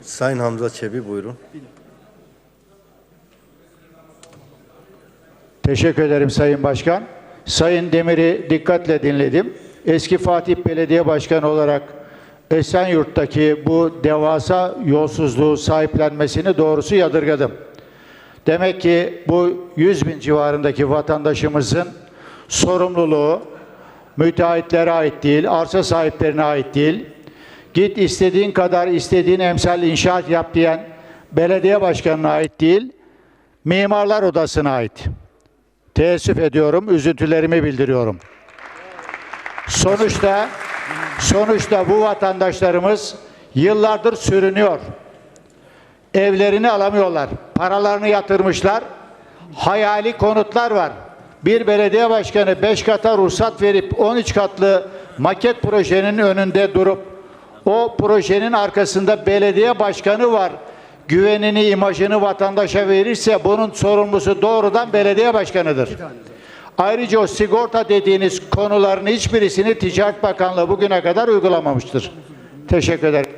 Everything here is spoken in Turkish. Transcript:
Sayın Hamza Çebi buyurun. Teşekkür ederim Sayın Başkan. Sayın Demir'i dikkatle dinledim. Eski Fatih Belediye Başkanı olarak Esenyurt'taki bu devasa yolsuzluğu sahiplenmesini doğrusu yadırgadım. Demek ki bu 100 bin civarındaki vatandaşımızın sorumluluğu müteahhitlere ait değil, arsa sahiplerine ait değil. Git istediğin kadar istediğin emsal inşaat yap diyen belediye başkanına ait değil, mimarlar odasına ait. Teessüf ediyorum, üzüntülerimi bildiriyorum. Sonuçta sonuçta bu vatandaşlarımız yıllardır sürünüyor. Evlerini alamıyorlar. Paralarını yatırmışlar. Hayali konutlar var. Bir belediye başkanı 5 kata ruhsat verip 13 katlı maket projenin önünde durup o projenin arkasında belediye başkanı var. Güvenini, imajını vatandaşa verirse bunun sorumlusu doğrudan belediye başkanıdır. Ayrıca o sigorta dediğiniz konuların hiçbirisini Ticaret Bakanlığı bugüne kadar uygulamamıştır. Teşekkür ederim.